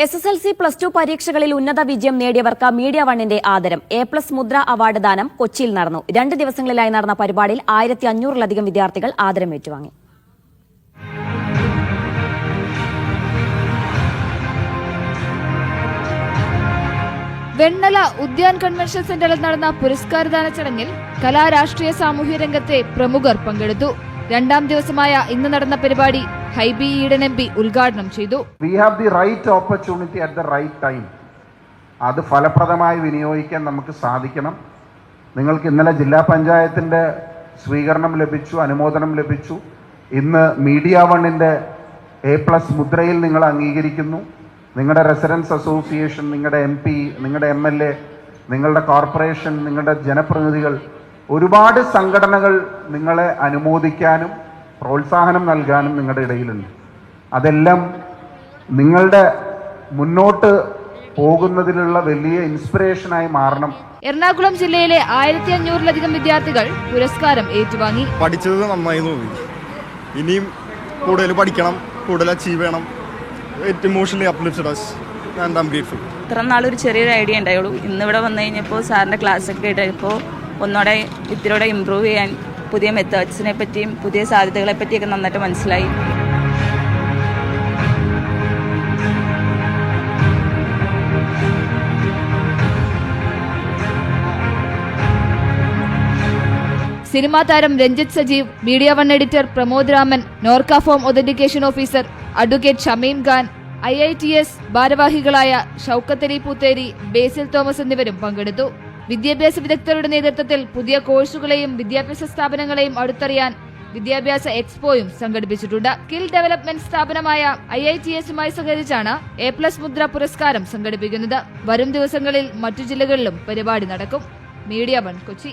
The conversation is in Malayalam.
S S L C plus two പരീക്ഷകളിൽ ഉന്നത വിജയം നേടിയവർക്ക് മീഡിയ വണ്ണിന്റെ ആദരം. എ പ്ലസ് മുദ്ര അവാർഡ് ദാനം കൊച്ചിയിൽ നടന്നു. രണ്ട് ദിവസങ്ങളിലായി നടന്ന പരിപാടിയിൽ ആയിരത്തി അഞ്ഞൂറിലധികം വിദ്യാർത്ഥികൾ ആദരം ഏറ്റുവാങ്ങി. വെണ്ണല ഉദ്യാൻ കൺവെൻഷൻ സെന്ററിൽ നടന്ന പുരസ്കാരദാന ചടങ്ങിൽ കലാരാഷ്ട്രീയ സാമൂഹ്യ രംഗത്തെ പ്രമുഖർ പങ്കെടുത്തു. രണ്ടാം ദിവസമായ ഇന്ന് നടന്ന പരിപാടി ഹൈബി ഈഡൻ എം പി ഉദ്ഘാടനം ചെയ്തു. We have the right opportunity at the right time അത് ഫലപ്രദമായി വിനിയോഗിക്കാൻ നമുക്ക് സാധിക്കണം. നിങ്ങൾക്ക് ഇന്നലെ ജില്ലാ പഞ്ചായത്തിന്റെ സ്വീകരണം ലഭിച്ചു അനുമോദനം ലഭിച്ചു. ഇന്ന് മീഡിയ വണ്ണിന്റെ എ പ്ലസ് മുദ്രയിൽ നിങ്ങൾ അംഗീകരിക്കുന്നു. നിങ്ങളുടെ റെസിഡൻസ് അസോസിയേഷൻ നിങ്ങളുടെ എം നിങ്ങളുടെ എ നിങ്ങളുടെ കോർപ്പറേഷൻ നിങ്ങളുടെ ജനപ്രതിനിധികൾ ഒരുപാട് സംഘടനകൾ നിങ്ങളെ അനുമോദിക്കാനും പ്രോത്സാഹനം നൽകാനും നിങ്ങളുടെ ഇടയിലുണ്ട്. അതെല്ലാം നിങ്ങളുടെ മുന്നോട്ട് പോകുന്നതിലുള്ള വലിയ ഇൻസ്പിറേഷനായി മാറണം. എറണാകുളം ജില്ലയിലെ ആയിരത്തി അഞ്ഞൂറിലധികം വിദ്യാർത്ഥികൾ പുരസ്കാരം ഏറ്റുവാങ്ങി. പഠിച്ചത് നന്നായി തോന്നി. ഇനിയും കൂടുതൽ പഠിക്കണം കൂടുതൽ അച്ചീവ് ചെയ്യണം. It emotionally uplifted us and I'm grateful ഇത്ര നാളൊരു ചെറിയൊരു ഐഡിയ ഉണ്ടായുള്ളൂ. ഇന്നിവിടെ വന്നു കഴിഞ്ഞപ്പോൾ സാറിന്റെ ക്ലാസ്സൊക്കെ കേട്ടപ്പോൾ ഒന്നുകൂടെ ഇതിലൂടെ ഇമ്പ്രൂവ് ചെയ്യാൻ പുതിയ മെത്തേഡ്സിനെ പറ്റിയും പുതിയ സാധ്യതകളെ പറ്റിയൊക്കെ നന്നായിട്ട് മനസ്സിലായി. സിനിമാ താരം Ranjith Sajeev media one editor Pramod Raman Norka form authentication officer advocate Shameem Khan I I T S ഭാരവാഹികളായ ഷൌക്കത്തരി പൂത്തേരി ബേസിൽ തോമസ് എന്നിവരും പങ്കെടുത്തു. വിദ്യാഭ്യാസ വിദഗ്ധരുടെ നേതൃത്വത്തിൽ പുതിയ കോഴ്സുകളെയും വിദ്യാഭ്യാസ സ്ഥാപനങ്ങളെയും അടുത്തറിയാൻ വിദ്യാഭ്യാസ എക്സ്പോയും സംഘടിപ്പിച്ചിട്ടുണ്ട്. സ്കിൽ ഡെവലപ്മെന്റ് സ്ഥാപനമായ ഐ ഐ ടി എസുമായി സഹകരിച്ചാണ് എ പ്ലസ് മുദ്ര പുരസ്കാരം സംഘടിപ്പിക്കുന്നത്. വരും ദിവസങ്ങളിൽ മറ്റു ജില്ലകളിലും പരിപാടി നടക്കും. Media one Kochi.